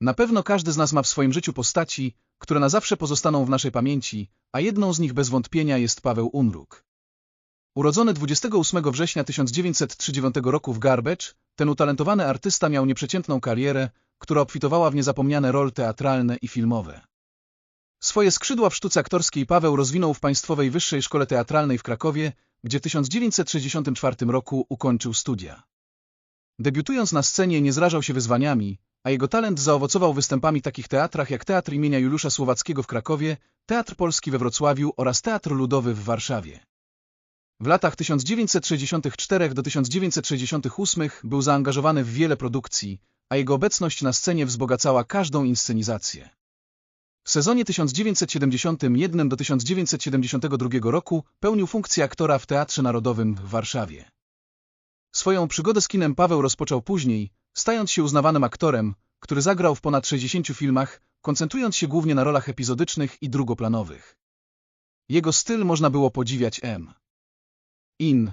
Na pewno każdy z nas ma w swoim życiu postaci, które na zawsze pozostaną w naszej pamięci, a jedną z nich bez wątpienia jest Paweł Unruk. Urodzony 28 września 1939 roku w Garbacz, ten utalentowany artysta miał nieprzeciętną karierę, która obfitowała w niezapomniane role teatralne i filmowe. Swoje skrzydła w sztuce aktorskiej Paweł rozwinął w Państwowej Wyższej Szkole Teatralnej w Krakowie, gdzie w 1964 roku ukończył studia. Debiutując na scenie nie zrażał się wyzwaniami, a jego talent zaowocował występami w takich teatrach jak Teatr imienia Juliusza Słowackiego w Krakowie, Teatr Polski we Wrocławiu oraz Teatr Ludowy w Warszawie. W latach 1964 do 1968 był zaangażowany w wiele produkcji, a jego obecność na scenie wzbogacała każdą inscenizację. W sezonie 1971 do 1972 roku pełnił funkcję aktora w Teatrze Narodowym w Warszawie. Swoją przygodę z kinem Paweł rozpoczął później, stając się uznawanym aktorem, który zagrał w ponad 60 filmach, koncentrując się głównie na rolach epizodycznych i drugoplanowych. Jego styl można było podziwiać M. In.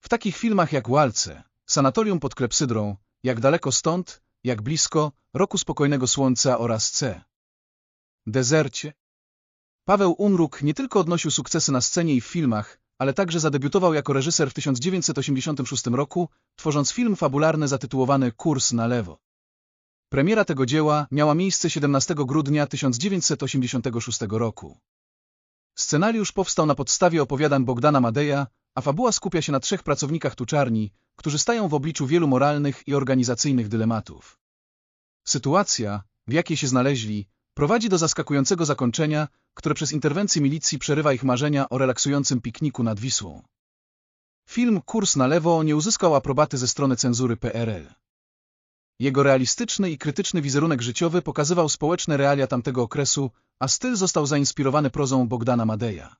W takich filmach jak Walce, Sanatorium pod Klepsydrą, Jak daleko stąd, Jak blisko, Roku spokojnego słońca oraz C. Dezercie. Paweł Unruk nie tylko odnosił sukcesy na scenie i w filmach, ale także zadebiutował jako reżyser w 1986 roku, tworząc film fabularny zatytułowany Kurs na lewo. Premiera tego dzieła miała miejsce 17 grudnia 1986 roku. Scenariusz powstał na podstawie opowiadań Bogdana Madeja, a fabuła skupia się na trzech pracownikach tuczarni, którzy stają w obliczu wielu moralnych i organizacyjnych dylematów. Sytuacja, w jakiej się znaleźli, prowadzi do zaskakującego zakończenia, które przez interwencję milicji przerywa ich marzenia o relaksującym pikniku nad Wisłą. Film Kurs na lewo nie uzyskał aprobaty ze strony cenzury PRL. Jego realistyczny i krytyczny wizerunek życiowy pokazywał społeczne realia tamtego okresu, a styl został zainspirowany prozą Bogdana Madeja.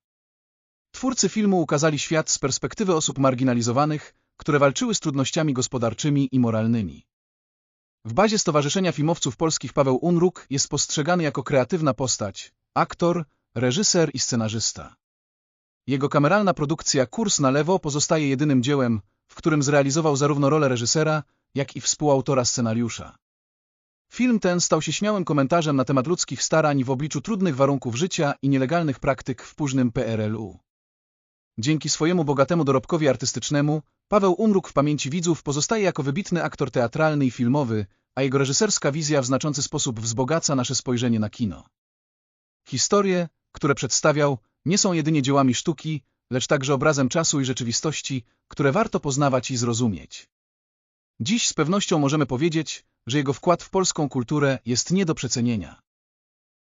Twórcy filmu ukazali świat z perspektywy osób marginalizowanych, które walczyły z trudnościami gospodarczymi i moralnymi. W bazie Stowarzyszenia Filmowców Polskich Paweł Unruk jest postrzegany jako kreatywna postać, aktor, reżyser i scenarzysta. Jego kameralna produkcja Kurs na lewo pozostaje jedynym dziełem, w którym zrealizował zarówno rolę reżysera, jak i współautora scenariusza. Film ten stał się śmiałym komentarzem na temat ludzkich starań w obliczu trudnych warunków życia i nielegalnych praktyk w późnym PRL-u. Dzięki swojemu bogatemu dorobkowi artystycznemu, Paweł Umruk w pamięci widzów pozostaje jako wybitny aktor teatralny i filmowy, a jego reżyserska wizja w znaczący sposób wzbogaca nasze spojrzenie na kino. Historie, które przedstawiał, nie są jedynie dziełami sztuki, lecz także obrazem czasu i rzeczywistości, które warto poznawać i zrozumieć. Dziś z pewnością możemy powiedzieć, że jego wkład w polską kulturę jest nie do przecenienia.